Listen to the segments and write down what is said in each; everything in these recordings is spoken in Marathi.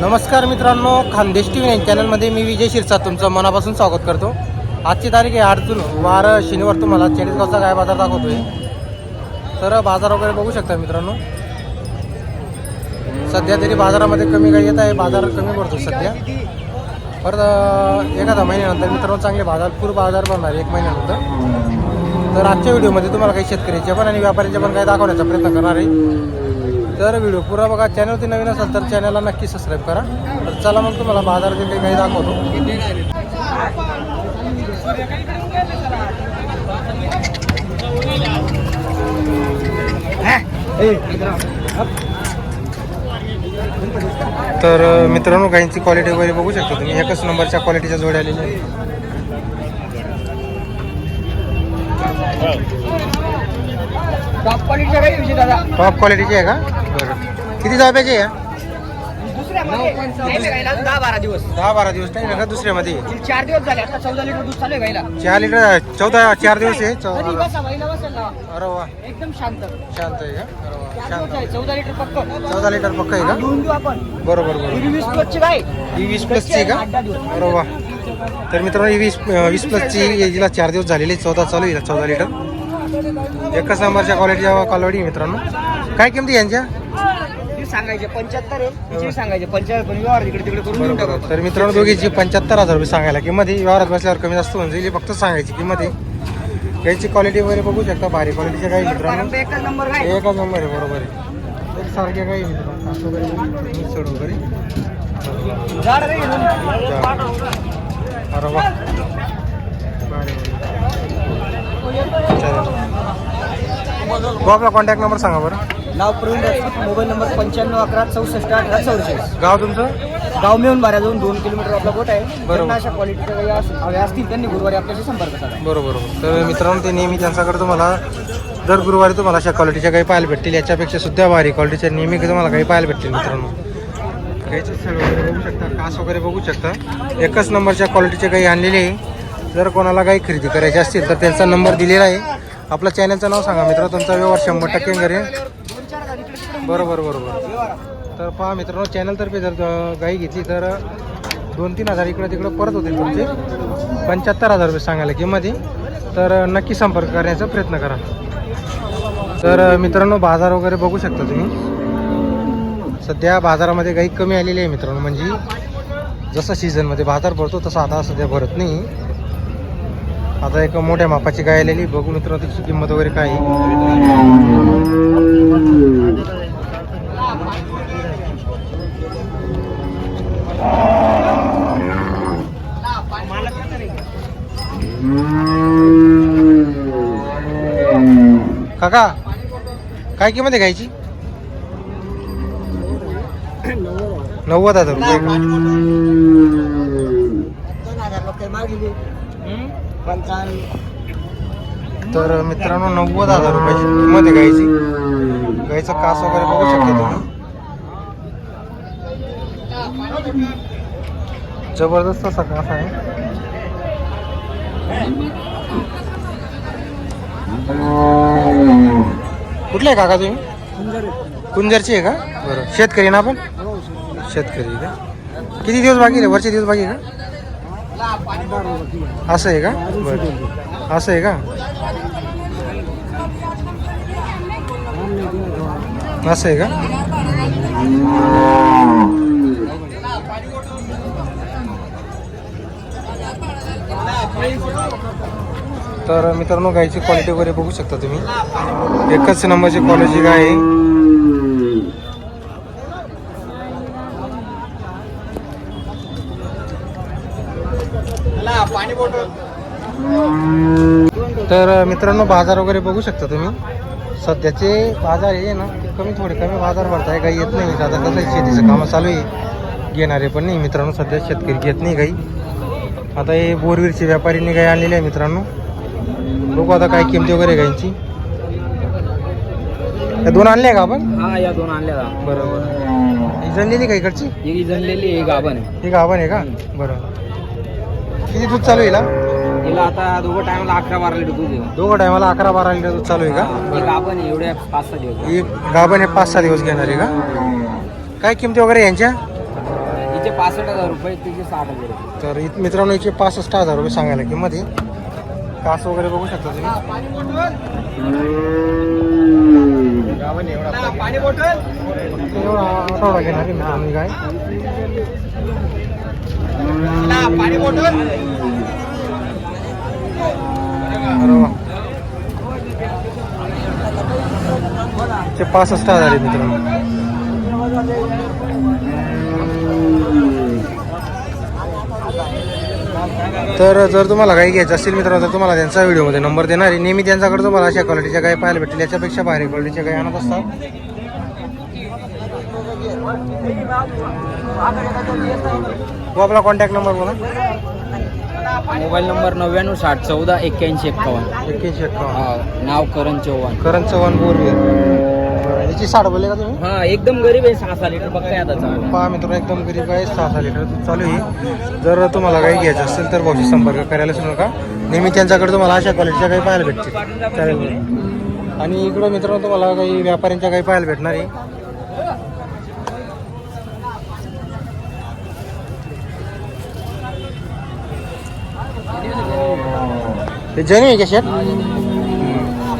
नमस्कार मित्रांनो खानदेश टी व्ही चॅनलमध्ये मी विजय शिरसा तुमचं मनापासून स्वागत करतो. आजची तारीख आहे आठ जून वार शनिवार तुम्हाला चाळीसगावचा काय बाजार दाखवतोय? तर बाजार वगैरे बघू शकता मित्रांनो. सध्या तरी बाजारामध्ये कमी काही येत आहे बाजार कमी पडतो सध्या. परत एखादा महिन्यानंतर मित्रांनो चांगले बाजार पूर बाजार बनणार एक महिन्यानंतर. तर आजच्या व्हिडिओमध्ये तुम्हाला काही शेतकऱ्याचे पण आणि व्यापाऱ्यांचे पण काही दाखवण्याचा प्रयत्न करणार आहे. तर व्हिडिओ पुरा बघा. चॅनलवरती नवीन असाल तर चॅनलला नक्की सबस्क्राईब करा. तर चला मग तुम्हाला बाजाराचे काही काही दाखवतो. तर मित्रांनो गाईंची क्वालिटी वगैरे बघू शकता तुम्ही. एकच नंबरच्या क्वालिटीच्या जोड्या आलेल्या टॉप क्वालिटीची आहे का? बरं. किती नाही बे गायला दहा बारा दिवस दहा बारा दिवस आहे का दुसऱ्यामध्ये चार दिवस झाले आता चौदा लिटर दूध चालू आहे गायला चार लिटर चौदा चार दिवस आहे. अरे वा. एकदम शांत. शांत आहे का? शांत. चौदा लिटर पक्क. चौदा लिटर पक्क आहे का? घेऊन देऊ आपण. बरोबर बरोबर. ही वीस प्लसची गाय. ही वीस प्लसची आहे का? अरे वा. तर मित्रांनो ही वीस वीस प्लसची हिला चार दिवस झालेले चौदा चालू आहे चौदा लिटर. एकच नंबरच्या क्वालिटीच्या क्वालिटी मित्रांनो. काय किमती यांच्या? सांगायचे पंच्याहत्तर आहे तिची सांगायचे. पंच्याहत्तर पण व्यवहार इकडे तिकडे करून देऊन टाकू. आपण. तर मित्रांनो दोघीची पंच्याहत्तर हजार रुपये सांगायला किंमत आहे व्यवहारात बसल्यावर कमी जास्त होऊन जाईल ही फक्त सांगायची किंमत आहे याची क्वालिटी वगैरे बघू शकता भारी क्वालिटीच्या काही मित्रांनो. एकच नंबर एकच नंबर आहे बरोबर आहे. एक सारखे काही मित्रांनो कास वगैरे मिसळ वगैरे. झाड रे घेऊन. अरे वा. भारी, भारी. चालेल हो आपला कॉन्टॅक्ट नंबर सांगा बरं. नाव प्रवीण राजपूत मोबाईल नंबर पंच्याण्णव अकरा चौसष्ट अठरा चौवेचाळीस. गाव तुमचं? गाव मिळून बाऱ्याजवळून दोन किलोमीटर आपला बोट आहे. बरोबर. अशा क्वालिटीच्या गायी अस- हव्या असतील त्यांनी गुरुवारी आपल्याशी संपर्क साधा. बरोबर बरोबर. तर मित्रांनो ते नेहमी त्यांच्याकडे तुम्हाला दर गुरुवारी तुम्हाला अशा क्वालिटीच्या काही पाहायला भेटतील. याच्यापेक्षा सुद्धा भारी क्वालिटीच्या नेहमी तुम्हाला काही पाहायला भेटतील मित्रांनो. गाईचे वगैरे बघू शकता कास वगैरे बघू शकता. एकच नंबरच्या क्वालिटीचे काही आणलेले आहे. जर कोणाला काही खरेदी करायची असतील तर त्यांचा नंबर दिलेला आहे. आपलं चॅनलचं नाव सांगा मित्र तुमचा व्यवहार शंभर टक्के करेल बरोबर बरोबर. तर पहा मित्रांनो चॅनलतर्फे जर गाई घेतली तर दोन तीन हजार इकडं तिकडं परत होते तुमचे. पंच्याहत्तर हजार रुपये सांगायला किंमत आहे. तर नक्की संपर्क करण्याचा प्रयत्न करा. तर मित्रांनो बाजार वगैरे बघू शकता तुम्ही. सध्या बाजारामध्ये गाई कमी आलेली आहे मित्रांनो म्हणजे जसं सीझनमध्ये बाजार भरतो तसं आता सध्या भरत नाही. आता एक मोठ्या मापाची गाय आलेली बघू मित्रांनो त्याची किंमत वगैरे काय काका काय किंमत आहे गायची नव्वद हजार? तर मित्रांनो नव्वद हजार रुपयाची किंमत आहे गायची गायचं कास वगैरे बघू शकता तुम्ही. जबरदस्त असा कास आहे. कुठले आहे काका तुम्ही? कुंजरची आहे का? बरं. शेतकरी ना आपण? शेतकरी आहे का? किती दिवस बाकी आहे? वरचे दिवस बाकी आहे का? असं आहे का? बरं. असं आहे का? असं आहे का? तर मित्रांनो गायची क्वालिटी वगैरे बघू शकता तुम्ही. एकच नंबरची क्वालिटी गाय. आहे तर मित्रांनो बाजार वगैरे बघू शकता तुम्ही. सध्याचे बाजार हे ना कमी थोडे कमी बाजार भरताय काही येत नाही. आता कसं शेतीचं कामं चालू आहे. घेणारे पण नाही मित्रांनो सध्या शेतकरी घेत नाही काही. आता हे बोरवीरचे व्यापारीने काही आणलेले आहे मित्रांनो. बघू आता काय किमती वगैरे गायची या दोन आणले का आपण? हा या दोन आणल्या बरोबर. ही जनलेली का इकडची? ही जनलेली ही गाभण आहे. ही गावन आहे का? बरं किती दूध चालू आहे हिला? तिला आता दोघं टायमाला अकरा बारा लिटर दूध आहे. दोघं टायमाला अकरा बारा लिटर दूध चालू आहे का? गाभण आहे एवढ्या पाच सहा दिवस. ही गाभण हे पाच सहा दिवस घेणार आहे का? काय किमती वगैरे यांच्या? पासष्ट हजार रुपये तिचे साठ हजार तर मित्रांनो याचे पासष्ट हजार रुपये सांगायला किंमत आहे. कास वगैरे बघू शकता तुम्ही? पाणी बॉटल आठवडा घेणार आहे मित्रांनो ही पाणी बॉटल ते पासष्ट हजार आहे मित्रांनो. तर जर तुम्हाला काही घ्यायचं असेल मित्रांनो तर तुम्हाला त्यांचा व्हिडिओमध्ये नंबर देणार आहे. नेहमी त्यांच्याकडे तुम्हाला अशा क्वालिटीच्या काही पाहायला भेटेल याच्यापेक्षा भारी क्वालिटीच्या काही आणत असतात. तो आपला कॉन्टॅक्ट नंबर बोला. मोबाईल नंबर नव्याण्णव साठ चौदा एक्क्याऐंशी एक्कावन्न एक्क्याऐंशी अठ्ठावन्न नाव करण चव्हाण. करण चव्हाण बोरवीर याची साठ बोलले का तुम्ही? हा एकदम गरीब आहे सहा सहा लिटर. बघताय आता चांगला. पहा मित्रांनो एकदम गरीब आहे सहा सहा लिटर दूध चालू आहे. जर तुम्हाला काही घ्यायचं असेल तर भाऊशी संपर्क करायला विसरू नका. नेहमी त्यांच्याकडे तुम्हाला अशा क्वालिटीच्या काही पाहायला भेटतील. चालेल. आणि इकडं मित्रांनो तुम्हाला काही व्यापाऱ्यांच्या काही पाहायला भेटणार आहे. ते जनी आहे का शेट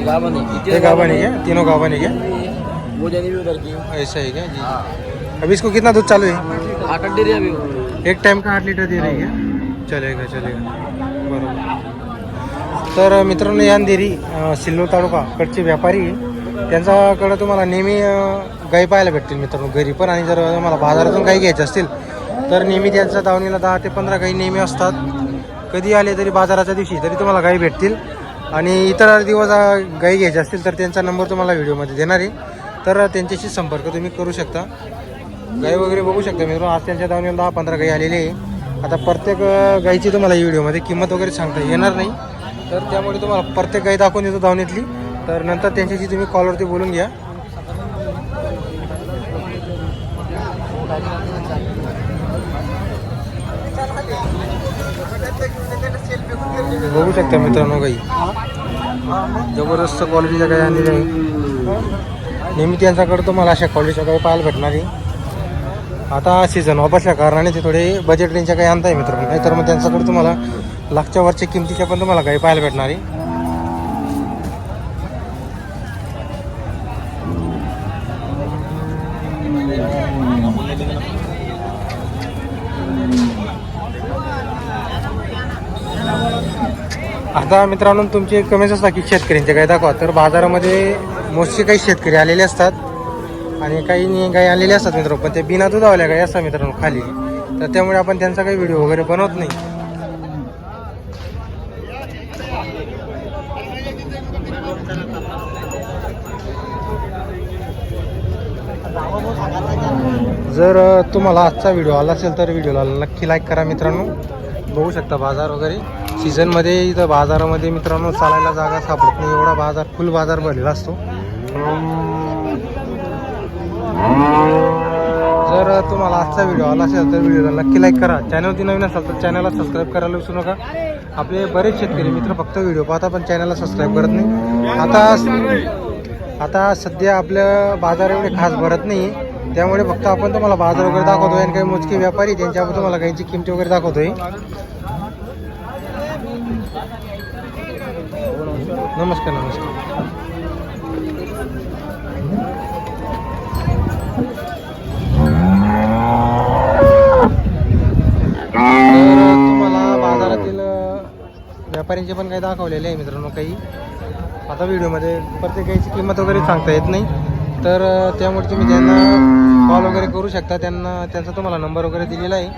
गावाने ते गाभा नहीं क्या तीनों नहीं क्या वो जनी भी उधर की ऐसा है क्या जी अभी इसको कितना दूध चालू है आठ डेरी अभी एक टाइम का आठ लिटर दे रही है चलेगा चलेगा बरोबर तर मित्रांनो या अंधेरी अं, सिल्लोड तालुका कडचे व्यापारी. त्यांच्याकडं तुम्हाला नेहमी गाई पाहायला भेटतील मित्रांनो घरी पण आणि जर तुम्हाला बाजारातून काही घ्यायचं असतील तर नेहमी त्यांच्या दावणीला दहा ते पंधरा गाई नेहमी असतात कधी आले तरी बाजाराच्या दिवशी तरी तुम्हाला गाई भेटतील आणि इतर दिवस गाई घ्यायचे असतील तर त्यांचा नंबर तुम्हाला व्हिडिओमध्ये देणार आहे. तर त्यांच्याशी संपर्क तुम्ही करू शकता. गाई वगैरे बघू शकता मित्रांनो. आज त्यांच्या दावणीला दहा पंधरा गाई आलेली आहे. आता प्रत्येक गाईची तुम्हाला या व्हिडिओमध्ये किंमत वगैरे सांगता येणार नाही. तर त्यामुळे तुम्हाला प्रत्येक गाई दाखवून देतो दावणीतली तर नंतर त्यांच्याशी तुम्ही कॉलवरती बोलून घ्या. बघू शकता मित्रांनो काही. जबरदस्त क्वालिटीच्या काही आणलेल्या आहे नेहमी त्यांच्याकडं तुम्हाला अशा क्वालिटीच्या काही पाहायला भेटणार आहे आता सीझन ऑफ असल्या कारणाने ते थोडे बजेट रेंजच्या काही आणताय मित्रांनो. नाहीतर मग त्यांच्याकडे तुम्हाला लागच्या वरच्या किमतीच्या पण तुम्हाला काही पाहायला भेटणार आहे. आता मित्रांनो तुमचे कमीच असतात की शेतकऱ्यांचे काय दाखवा. तर बाजारामध्ये मोस्टली काही शेतकरी आलेले असतात आणि काही काही आलेले असतात मित्रांनो पण ते बिना दुधावल्या काही असतात मित्रांनो खाली. तर त्यामुळे आपण त्यांचा काही व्हिडिओ वगैरे बनवत नाही. जर तुम्हाला आजचा व्हिडिओ आला असेल तर व्हिडिओला नक्की लाईक करा मित्रांनो. बघू शकता बाजार वगैरे. सीझनमध्ये इथं बाजारामध्ये मित्रांनो चालायला जागा सापडत नाही. एवढा बाजार फुल बाजार भरलेला असतो. जर तुम्हाला आजचा व्हिडिओ आला असेल तर व्हिडिओला नक्की लाईक करा. चॅनलवरती नवीन असाल तर चॅनलला सबस्क्राईब करायला विसरू नका. आपले बरेच शेतकरी मित्र फक्त व्हिडिओ पाहता पण चॅनलला सबस्क्राईब करत नाही. आता आता सध्या आपल्या बाजार एवढे खास भरत नाही. त्यामुळे फक्त आपण तुम्हाला बाजार वगैरे दाखवतोय आणि काही मोजके व्यापारी त्यांच्यावर तुम्हाला काहीची किमती वगैरे दाखवतोय. नमस्कार नमस्कार. तुम्हाला बाजारातील व्यापाऱ्यांचे पण काही दाखवलेले आहे मित्रांनो काही. आता व्हिडिओमध्ये प्रत्येकाची किंमत वगैरे सांगता येत नाही. तर त्यामुळे तुम्ही त्यांना कॉल वगैरे करू शकता. त्यांना त्यांचा तुम्हाला नंबर वगैरे दिलेला आहे.